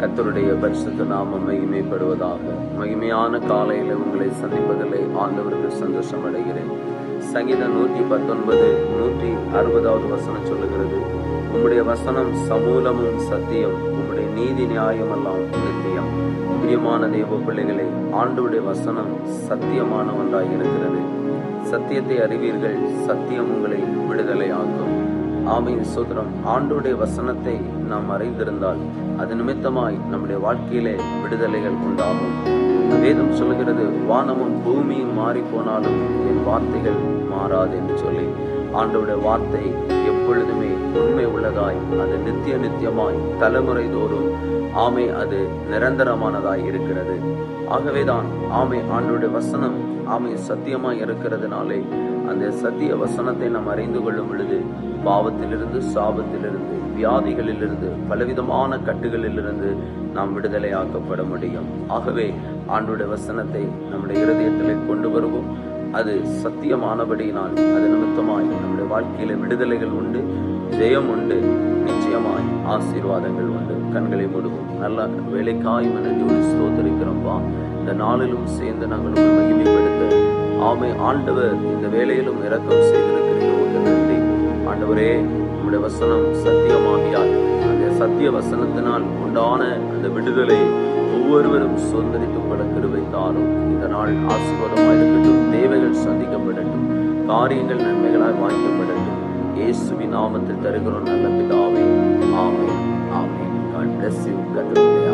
கத்தருடைய பரிசுத்த நாமம் மகிமைப்படுவதாக. மகிமையான காலையில் உங்களை சந்திப்பதிலே ஆண்டவருக்கு சந்தோஷம் அடைகிறேன். சங்கீதம் நூற்றி பத்தொன்பது நூற்றி அறுபதாவது வசனம் சொல்லுகிறது. உம்முடைய வசனம் சமூலமும் சத்தியம் உம்முடைய நீதி நியாயம் எல்லாம் நித்தியம். பிரியமான தெய்வ பிள்ளைகளே ஆண்டவருடைய வசனம் சத்தியமானவன்றாய் இருக்கிறது. சத்தியத்தை அறிவீர்கள் சத்தியம் உங்களை விடுதலை ஆமையின் சோதரம் ஆண்டோடைய வசனத்தை நாம் அறிந்திருந்தால் அது நிமித்தமாய் நம்முடைய வாழ்க்கையிலே விடுதலைகள் உண்டாகும். வேதம் சொல்லுகிறது வானமும் பூமியும் மாறி போனாலும் என் வார்த்தைகள் மாறாது என்று சொல்லி. ஆண்டோடைய வார்த்தை எப்பொழுதுமே உண்மை உள்ளதாய் அது நித்திய நித்தியமாய் தலைமுறை தோறும் ஆமை அது நிரந்தரமானதாய் இருக்கிறது. ஆகவேதான் ஆமை ஆண்டோடைய வசனம் ஆமை சத்தியமாய் இருக்கிறதுனாலே அந்த சத்திய வசனத்தை நாம் அறிந்து கொள்ளும் பொழுது பாவத்திலிருந்து சாபத்திலிருந்து வியாதிகளிலிருந்து பலவிதமான கட்டுகளிலிருந்து நாம் விடுதலையாக்கப்பட முடியும். ஆகவே ஆண்டுடைய வசனத்தை நம்முடைய இருதயத்திலே கொண்டு வருவோம். அது சத்தியமானபடியினால் அது நிமித்தமாய் நம்முடைய வாழ்க்கையில விடுதலைகள் உண்டு ஜெயம் உண்டு நிச்சயமாய் ஆசீர்வாதங்கள் உண்டு. கண்களை மூடுவோம். நல்ல வேலைக்காய் மனதோடு ஸ்தோத்தரிக்கிறோம்பா. இந்த நாளிலும் சேர்ந்து நாங்கள் மகிமைப்படுத்த. ஆமை ஆண்டவர் இந்த வேலையிலும் இறக்கம் செய்திருக்கிறீர்களுக்கு நன்றி ஆண்டவரே நம்முடைய வசனம் சத்தியமாகியால் அந்த சத்திய வசனத்தினால் உண்டான அந்த விடுதலை ஒவ்வொருவரும் சுதந்திரிக்கப்பட கிருவை தாரும். இந்த நாள் ஆசீர்வாதமாக இருக்கட்டும். தேவைகள் சந்திக்கப்படட்டும். காரியங்கள் நன்மைகளால் வாய்க்கப்படட்டும். இயேசுவின் நாமத்தில் தருகிறோம் நல்ல பிதாவே. ஆமே ஆமே God bless you.